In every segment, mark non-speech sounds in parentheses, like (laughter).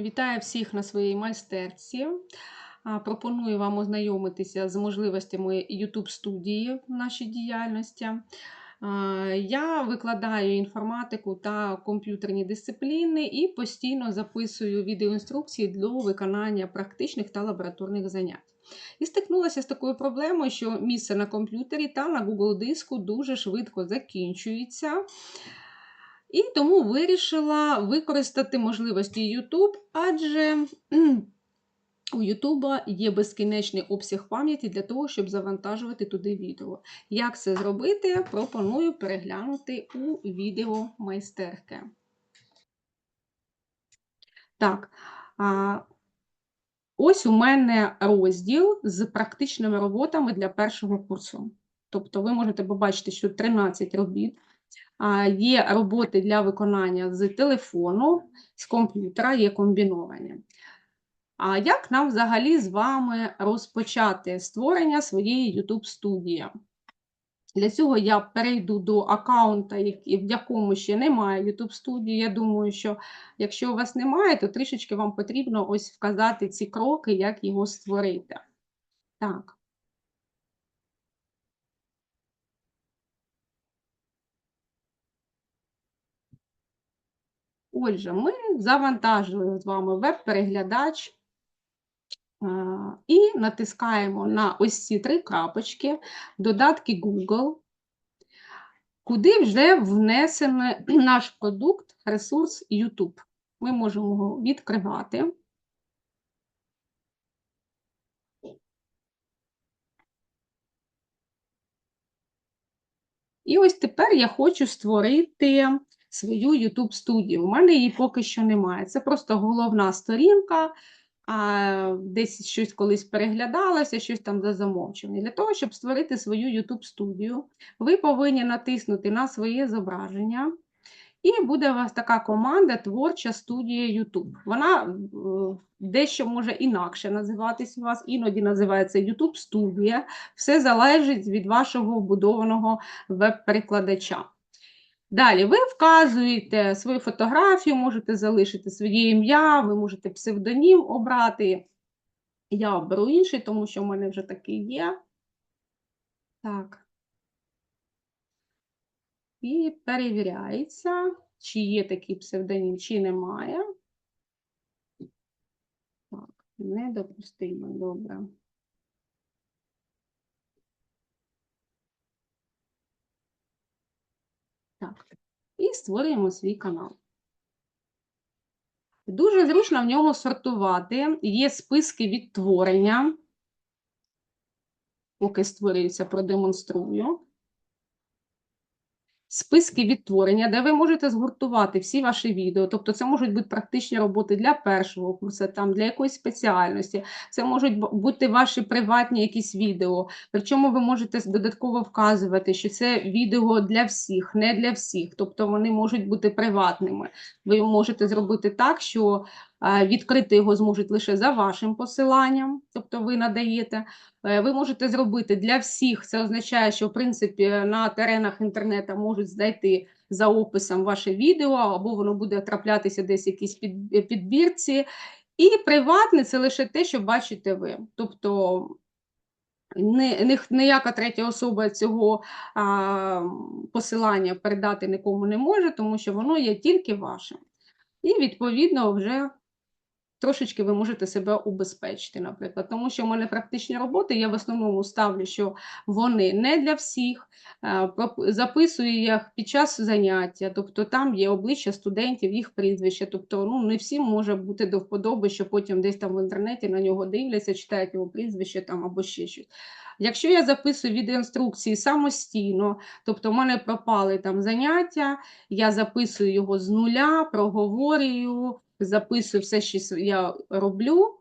Вітаю всіх на своїй майстерці. Пропоную вам ознайомитися з можливостями YouTube студії в нашій діяльності. Я викладаю інформатику та комп'ютерні дисципліни і постійно записую відеоінструкції для виконання практичних та лабораторних занять. І стикнулася з такою проблемою, що місце на комп'ютері та на Google диску дуже швидко закінчується. І тому вирішила використати можливості YouTube, адже у YouTube є безкінечний обсяг пам'яті для того, щоб завантажувати туди відео. Як це зробити, пропоную переглянути у відео майстерки. Так, ось у мене розділ з практичними роботами для першого курсу. Тобто ви можете побачити, що 13 робіт. Є роботи для виконання з телефону, з комп'ютера, є комбіновані. А як нам взагалі з вами розпочати створення своєї YouTube студії? Для цього я перейду до аккаунта, в якому ще немає YouTube студії. Я думаю, що якщо у вас немає, то трішечки вам потрібно ось вказати ці кроки, як його створити. Так. Отже, ми завантажили з вами веб-переглядач і натискаємо на ось ці три крапочки, додатки Google, куди вже внесено наш продукт, ресурс YouTube. Ми можемо його відкривати. І ось тепер я хочу створити свою YouTube студію. У мене її поки що немає. Це просто головна сторінка, а, десь щось колись переглядалося, щось там за замовчування. Для того, щоб створити свою YouTube студію, ви повинні натиснути на своє зображення. І буде у вас така команда Творча студія YouTube. Вона е, дещо може інакше називатись у вас, іноді називається YouTube студія. Все залежить від вашого вбудованого веб-перекладача. Далі ви вказуєте свою фотографію, можете залишити своє ім'я, ви можете псевдонім обрати. Я оберу інший, тому що в мене вже такий є. Так. І перевіряється, чи є такий псевдонім, чи немає. Так, недопустимо, добре. Так, і створюємо свій канал. Дуже зручно в ньому сортувати. Є списки відтворення. Поки створюється, продемонструю. Списки відтворення, де ви можете згуртувати всі ваші відео. Тобто це можуть бути практичні роботи для першого курсу, там, для якоїсь спеціальності. Це можуть бути ваші приватні якісь відео. Причому ви можете додатково вказувати, що це відео для всіх, не для всіх. Тобто вони можуть бути приватними. Ви можете зробити так, що відкрити його зможуть лише за вашим посиланням, тобто ви надаєте. Е, Ви можете зробити для всіх. Це означає, що в принципі на теренах інтернету можуть знайти за описом ваше відео, або воно буде траплятися десь е, підбірці. І приватне це лише те, що бачите ви. Тобто ніяка третя особа цього а, посилання передати нікому не може, тому що воно є тільки вашим. І відповідно вже трошечки ви можете себе убезпечити, наприклад. Тому що в мене практичні роботи, я в основному ставлю, що вони не для всіх, записую їх під час заняття, тобто там є обличчя студентів, їх прізвище, тобто ну, не всім може бути до вподоби, що потім десь там в інтернеті на нього дивляться, читають його прізвище там або ще щось. Якщо я записую відеоінструкції самостійно, тобто в мене пропали там заняття, я записую його з нуля, проговорюю, записую все, що я роблю,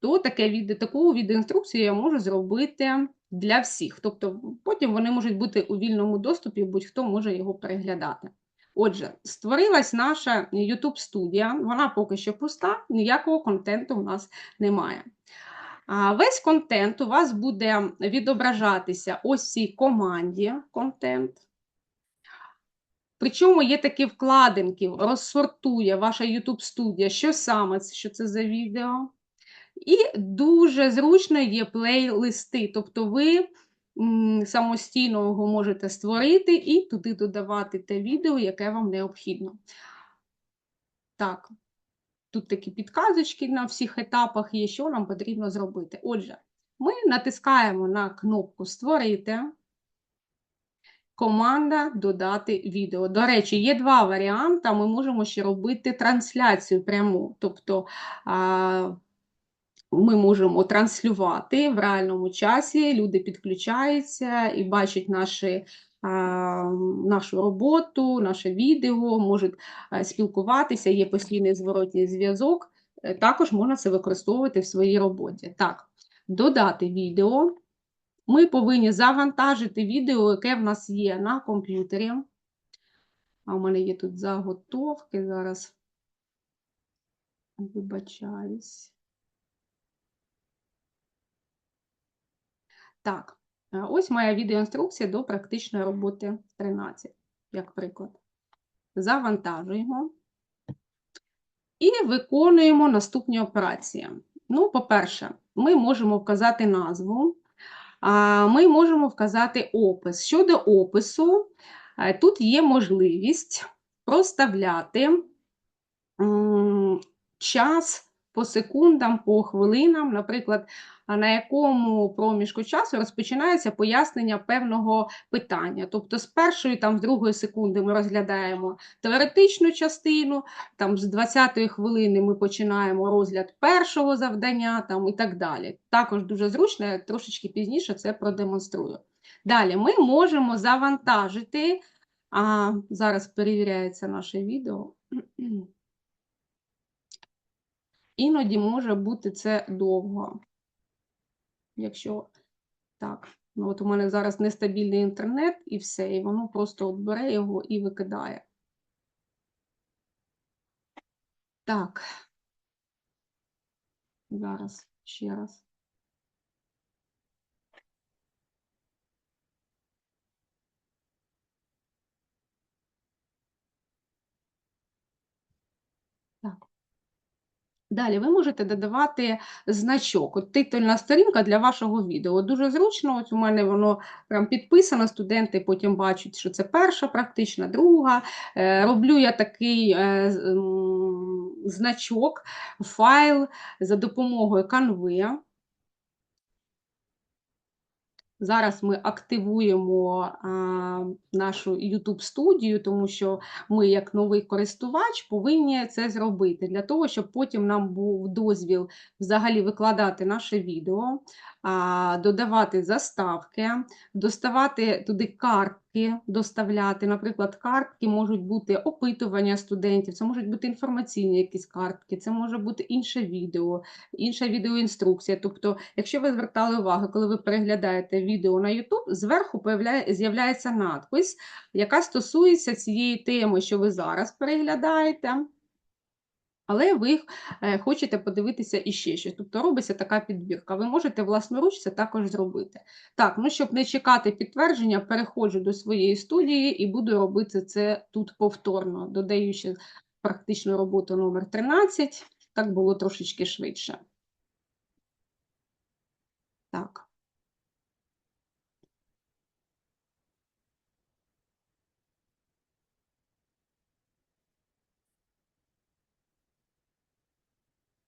то таке відео, таку відеоінструкцію я можу зробити для всіх. Тобто потім вони можуть бути у вільному доступі, будь-хто може його переглядати. Отже, створилась наша YouTube студія, вона поки що пуста, ніякого контенту у нас немає. А весь контент у вас буде відображатися ось цій команді контент. Причому є такі вкладинки, розсортує ваша YouTube студія, що саме це, що це за відео. І дуже зручно є плейлисти, тобто ви самостійно його можете створити і туди додавати те відео, яке вам необхідно. Так, тут такі підказочки на всіх етапах є, що нам потрібно зробити. Отже, ми натискаємо на кнопку Створити. Команда додати відео. До речі, є два варіанти. Ми можемо ще робити трансляцію пряму. Тобто ми можемо транслювати в реальному часі, люди підключаються і бачать наші, нашу роботу, наше відео, можуть спілкуватися, є постійний зворотній зв'язок. Е, Також можна це використовувати в своїй роботі. Так, додати відео. Ми повинні завантажити відео, яке в нас є на комп'ютері. А у мене є тут заготовки зараз. Вибачаюсь. Так, е, ось моя відеоінструкція до практичної роботи 13, як приклад. Завантажуємо і виконуємо наступні операції. Ну, по-перше, ми можемо вказати назву. Ми можемо вказати опис. Щодо опису, е, тут є можливість проставляти час по секундам, по хвилинам, наприклад, на якому проміжку часу розпочинається пояснення певного питання. Тобто з першої, там, з другої секунди ми розглядаємо теоретичну частину, там з 20-ї хвилини ми починаємо розгляд першого завдання там, і так далі. Також дуже зручно, я трошечки пізніше це продемонструю. Далі ми можемо завантажити, а зараз перевіряється наше відео. Іноді може бути це довго. Якщо так, ну от у мене зараз нестабільний інтернет і все, і воно просто бере його і викидає. Так. Зараз ще раз. Так. Далі ви можете додавати значок. От титульна сторінка для вашого відео. Дуже зручно, ось у мене воно прям підписано, студенти потім бачать, що це перша, практична, друга. Е, Роблю я такий е, значок, файл за допомогою Canva. Зараз ми активуємо а, нашу YouTube студію, тому що ми, як новий користувач, повинні це зробити для того, щоб потім нам був дозвіл взагалі викладати наше відео, додавати заставки, доставати туди картки, доставляти. Наприклад, картки можуть бути опитування студентів, це можуть бути інформаційні якісь картки, це може бути інше відео, інша відеоінструкція. Тобто, якщо ви звертали увагу, коли ви переглядаєте відео на YouTube, зверху з'являється надпис, яка стосується цієї теми, що ви зараз переглядаєте. Але ви е, хочете подивитися іще щось. Тобто робиться така підбірка. Ви можете власноруч це також зробити. Так, ну щоб не чекати підтвердження, переходжу до своєї студії і буду робити це тут повторно, додаючи практичну роботу номер 13. Так було трошечки швидше. Так.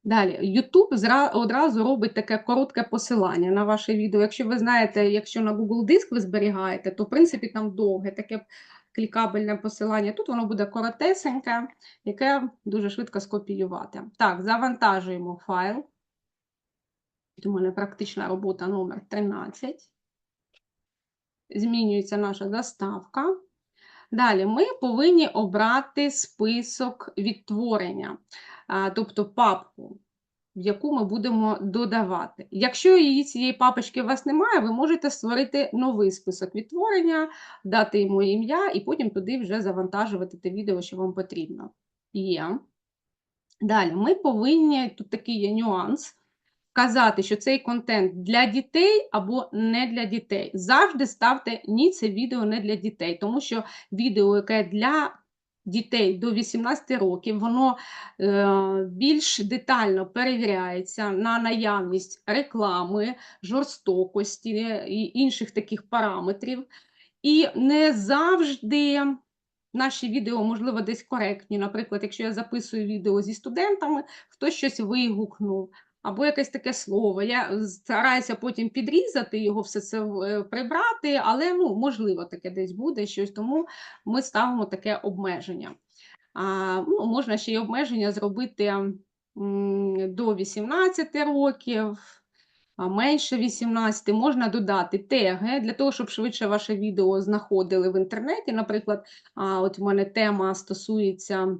Далі, YouTube одразу робить таке коротке посилання на ваше відео. Якщо ви знаєте, якщо на Google Диск ви зберігаєте, то в принципі там довге таке клікабельне посилання. Тут воно буде коротесеньке, яке дуже швидко скопіювати. Так, завантажуємо файл. У мене практична робота номер 13. Змінюється наша заставка. Далі ми повинні обрати список відтворення, тобто папку, яку ми будемо додавати. Якщо її цієї папочки у вас немає, ви можете створити новий список відтворення, дати йому ім'я і потім туди вже завантажувати те відео, що вам потрібно. Є. Далі ми повинні, тут такий є нюанс, вказати, що цей контент для дітей або не для дітей. Завжди ставте ні, це відео не для дітей, тому що відео, яке для дітей до 18 років, воно е, більш детально перевіряється на наявність реклами, жорстокості і інших таких параметрів. І не завжди наші відео, можливо, десь коректні. Наприклад, якщо я записую відео зі студентами, хтось щось вигукнув, або якесь таке слово. Я стараюся потім підрізати його, все це е, прибрати, але ну, можливо, таке десь буде щось, тому ми ставимо таке обмеження. А, ну, Можна ще й обмеження зробити до 18 років. А менше 18 можна додати теги для того, щоб швидше ваше відео знаходили в інтернеті. Наприклад, от у мене тема стосується.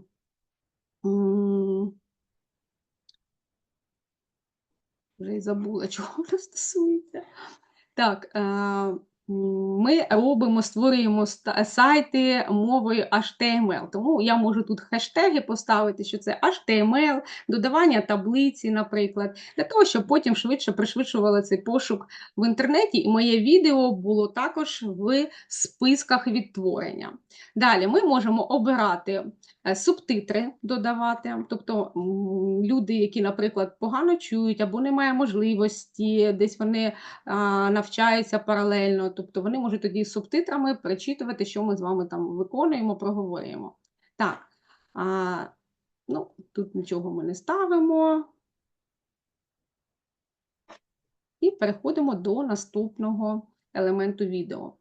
Вже й забула, (laughs) чого вона стосується. Так, е, ми робимо, створюємо сайти мовою HTML. Тому я можу тут хештеги поставити, що це HTML, додавання таблиці, наприклад, для того, щоб потім швидше пришвидшували цей пошук в інтернеті, і моє відео було також в списках відтворення. Далі ми можемо обирати е, субтитри додавати, тобто люди, які, наприклад, погано чують або немає можливості, десь вони навчаються паралельно, тобто вони можуть тоді з субтитрами перечитувати, що ми з вами там виконуємо, проговорюємо. Так, а, ну, тут нічого ми не ставимо. І переходимо до наступного елементу відео.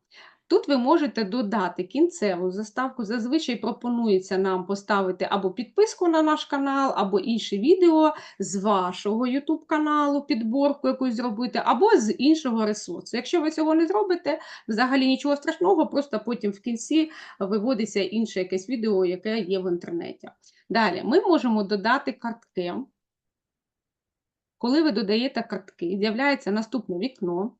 Тут ви можете додати кінцеву заставку. Зазвичай пропонується нам поставити або підписку на наш канал, або інше відео з вашого YouTube каналу, підборку якусь зробити, або з іншого ресурсу. Якщо ви цього не зробите, взагалі нічого страшного, просто потім в кінці виводиться інше якесь відео, яке є в інтернеті. Далі ми можемо додати картки. Коли ви додаєте картки, з'являється наступне вікно.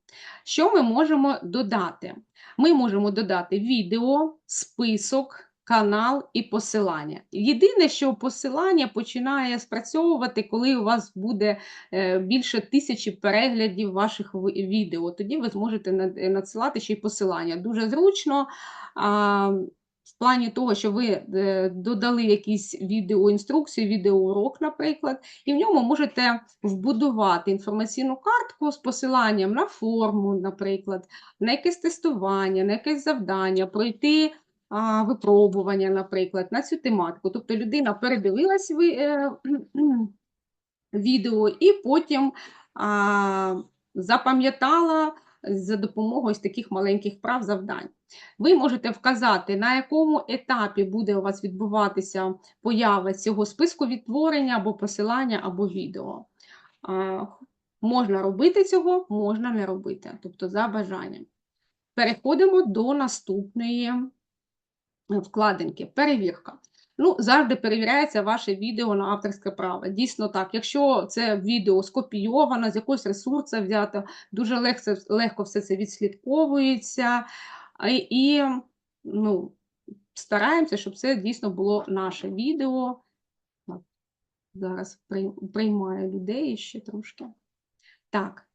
Що ми можемо додати? Ми можемо додати відео, список, канал і посилання. Єдине, що посилання починає спрацьовувати, коли у вас буде е, більше тисячі переглядів ваших відео. Тоді ви зможете надсилати ще й посилання. Дуже зручно. Плані того, що ви е, додали якісь відеоінструкцію, відеоурок, наприклад, і в ньому можете вбудувати інформаційну картку з посиланням на форму, наприклад, на якесь тестування, на якесь завдання, пройти випробування, наприклад, на цю тематику. Тобто людина передивилась ви, е, (clears throat) відео і потім а, запам'ятала за допомогою ось таких маленьких прав завдань. Ви можете вказати, на якому етапі буде у вас відбуватися поява цього списку відтворення або посилання, або відео. Можна робити цього, можна не робити, тобто за бажанням. Переходимо до наступної вкладинки. Перевірка. Ну, завжди перевіряється ваше відео на авторське право. Дійсно так. Якщо це відео скопійовано, з якогось ресурсу взято, дуже легко, легко все це відслідковується. А, І ну, стараємося, щоб це дійсно було наше відео. Зараз приймаю людей ще трошки. Так,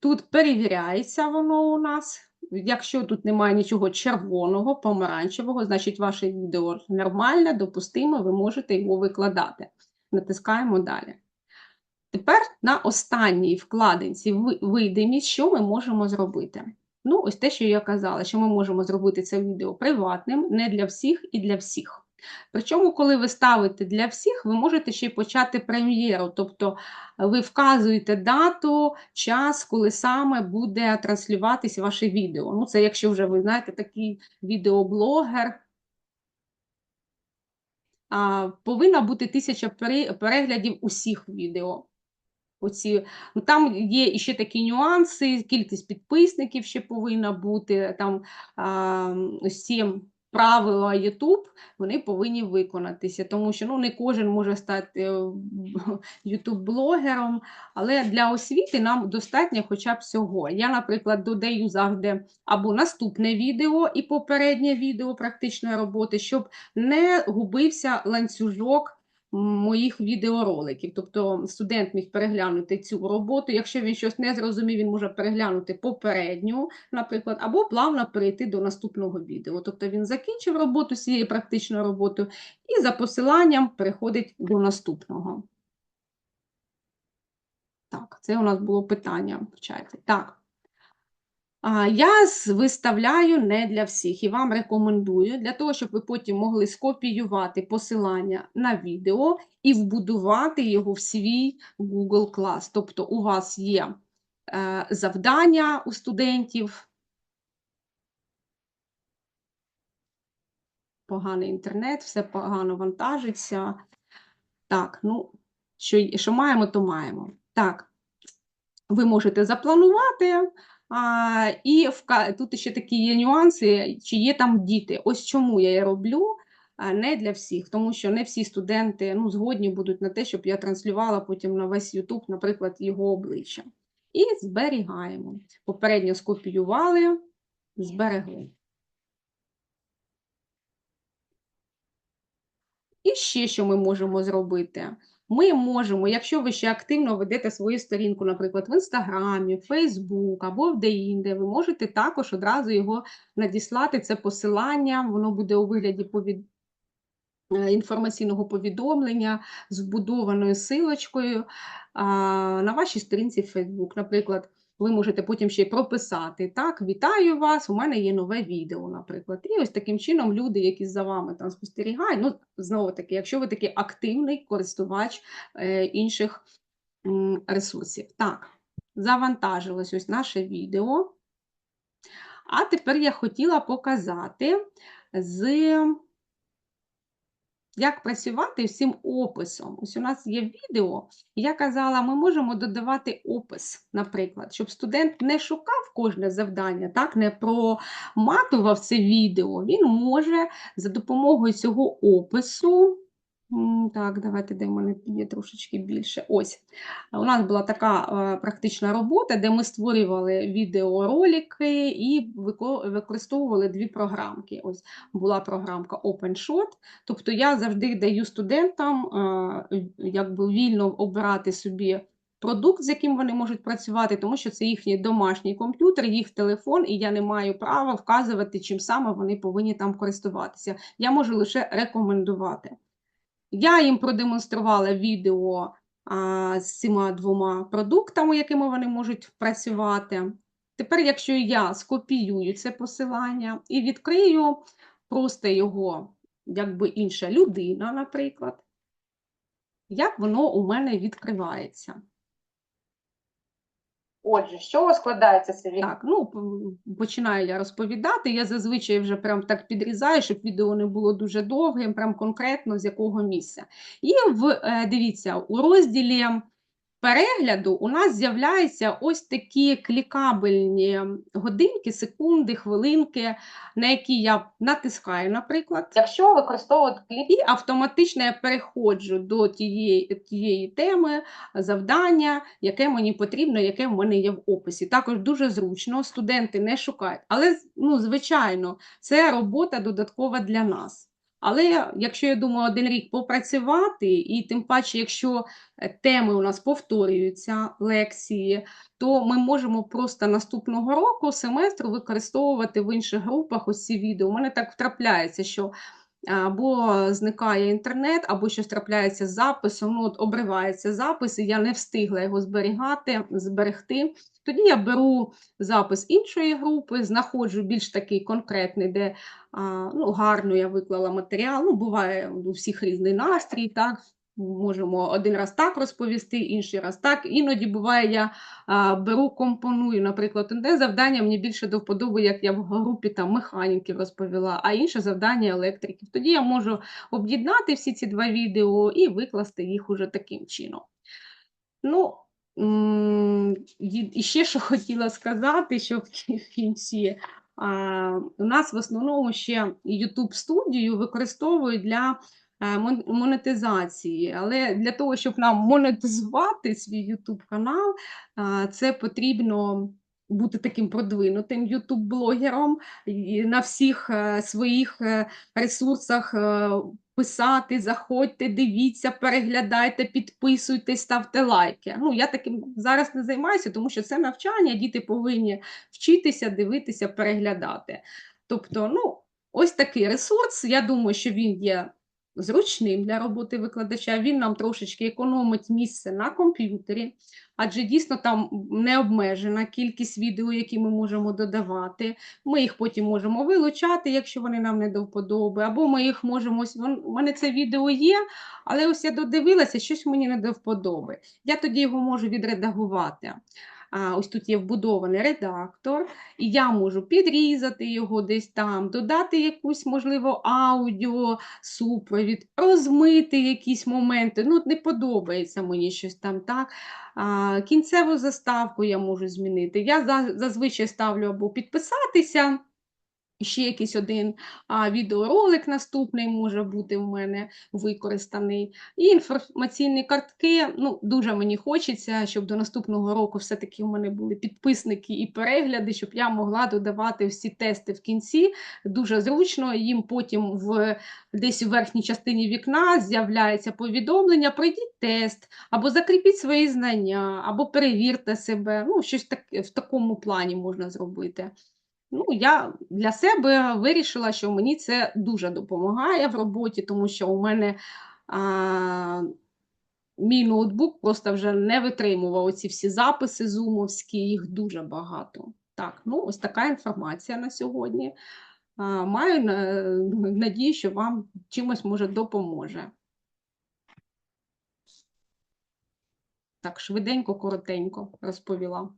тут перевіряється воно у нас. Якщо тут немає нічого червоного, помаранчевого, значить ваше відео нормальне, допустимо, ви можете його викладати. Натискаємо далі. Тепер на останній вкладинці ви- видимість, що ми можемо зробити? Ну, ось те, що я казала, що ми можемо зробити це відео приватним, не для всіх і для всіх. Причому, коли ви ставите для всіх, ви можете ще й почати прем'єру, тобто ви вказуєте дату, час, коли саме буде транслюватись ваше відео. Ну, це якщо вже ви знаєте такий відеоблогер. А, повинна бути тисяча переглядів усіх відео. Оці, ну, там є іще такі нюанси, кількість підписників ще повинна бути, там а, ось ці правила YouTube, вони повинні виконатися, тому що ну, не кожен може стати (laughs) YouTube-блогером, але для освіти нам достатньо хоча б цього. Я, наприклад, додаю завжди або наступне відео і попереднє відео практичної роботи, щоб не губився ланцюжок моїх відеороликів. Тобто студент міг переглянути цю роботу. Якщо він щось не зрозумів, він може переглянути попередню, наприклад, або плавно перейти до наступного відео. Тобто він закінчив роботу з цією практичною роботою і за посиланням переходить до наступного. Так, це у нас було питання в чаті. Так. Я виставляю не для всіх і вам рекомендую для того, щоб ви потім могли скопіювати посилання на відео і вбудувати його в свій Google Class. Тобто у вас є е, завдання у студентів. Поганий інтернет, все погано вантажиться. Так, ну, що, що маємо, то маємо. Так, ви можете запланувати. А, і вка... тут ще такі є нюанси, чи є там діти. Ось чому я і роблю, не для всіх, тому що не всі студенти ну, згодні будуть на те, щоб я транслювала потім на весь YouTube, наприклад, його обличчя. І зберігаємо. Попередньо скопіювали, зберегли. І ще що ми можемо зробити? Ми можемо, якщо ви ще активно ведете свою сторінку, наприклад, в Інстаграмі, Фейсбук або в деінде, ви можете також одразу його надіслати, це посилання, воно буде у вигляді повід... е, інформаційного повідомлення з вбудованою силочкою на вашій сторінці Фейсбук. Наприклад, ви можете потім ще й прописати, так, вітаю вас, у мене є нове відео, наприклад. І ось таким чином люди, які за вами там спостерігають, ну, знову таки, якщо ви такий активний користувач е, інших ресурсів. Так, завантажилось ось наше відео. А тепер я хотіла показати з як працювати всім описом. Ось у нас є відео, і я казала, ми можемо додавати опис, наприклад, щоб студент не шукав кожне завдання, так, не проматував це відео. Він може за допомогою цього опису. Так, давайте, де в мене є трошечки більше. Ось. У нас була така е, практична робота, де ми створювали відеоролики і використовували дві програмки. Ось була програмка OpenShot, Тобто я завжди даю студентам е, якби вільно обирати собі продукт, з яким вони можуть працювати, тому що це їхній домашній комп'ютер, їх телефон, і я не маю права вказувати, чим саме вони повинні там користуватися. Я можу лише рекомендувати. Я їм продемонструвала відео а, з цими двома продуктами, якими вони можуть працювати. Тепер, якщо я скопіюю це посилання і відкрию просто його якби інша людина, наприклад, як воно у мене відкривається. Отже, чого складається відео? Так, ну починаю я розповідати. Я зазвичай вже прям так підрізаю, щоб відео не було дуже довгим, прям конкретно з якого місця. І в е, дивіться, у розділі перегляду у нас з'являються ось такі клікабельні годинки, секунди, хвилинки, на які я натискаю, наприклад. Якщо використовувати кліп, І автоматично я переходжу до тієї, тієї теми, завдання, яке мені потрібно, яке в мене є в описі. Також дуже зручно, студенти не шукають. Але, ну, звичайно, це робота додаткова для нас. Але якщо я думаю, один рік попрацювати, і тим паче, якщо е, теми у нас повторюються, лекції, то ми можемо просто наступного року, семестру використовувати в інших групах ось ці відео. У мене так втрапляється, що або зникає інтернет, або щось трапляється з записом, ну от обривається запис, і я не встигла його зберігати, зберегти. Тоді я беру запис іншої групи, знаходжу більш такий конкретний, де ну, гарно я виклала матеріал. Ну, буває у всіх різний настрій, так. Можемо один раз так розповісти, інший раз так. Іноді буває, я а, беру, компоную, наприклад, одне завдання мені більше до вподоби, як я в групі там механіків розповіла, а інше завдання електриків. Тоді я можу об'єднати всі ці два відео і викласти їх уже таким чином. Ну, і ще що хотіла сказати, що в (laughs) кінці. У нас в основному ще YouTube студію використовують для е, монетизації, але для того, щоб нам монетизувати свій YouTube канал, це потрібно бути таким продвинутим YouTube-блогером на всіх е, своїх е, ресурсах писати, заходьте, дивіться, переглядайте, підписуйтесь, ставте лайки. Ну, я таким зараз не займаюся, тому що це навчання, діти повинні вчитися, дивитися, переглядати. Тобто, ну, ось такий ресурс. Я думаю, що він є зручним для роботи викладача. Він нам трошечки економить місце на комп'ютері, адже дійсно там не обмежена кількість відео, які ми можемо додавати. Ми їх потім можемо вилучати, якщо вони нам не до вподоби, або ми їх можемо. У мене це відео є, але ось я додивилася, щось мені не до вподоби. Я тоді його можу відредагувати. Ось тут є вбудований редактор, і я можу підрізати його десь там, додати якусь, можливо, аудіо, супровід, розмити якісь моменти. Ну, не подобається мені щось там, так. Кінцеву заставку я можу змінити. Я за- зазвичай ставлю або підписатися. Ще якийсь один а, відеоролик наступний може бути в мене використаний. І інформаційні картки. Ну, дуже мені хочеться, щоб до наступного року все-таки у мене були підписники і перегляди, щоб я могла додавати всі тести в кінці. Дуже зручно. Їм потім в десь у верхній частині вікна з'являється повідомлення: пройдіть тест, або закріпіть свої знання, або перевірте себе. Ну, щось таке в такому плані можна зробити. Ну, я для себе вирішила, що мені це дуже допомагає в роботі, тому що у мене а, мій ноутбук просто вже не витримував оці всі записи зумовські, їх дуже багато. Так, ну ось така інформація на сьогодні. А, маю надію, що вам чимось може допоможе. Так, швиденько, коротенько розповіла.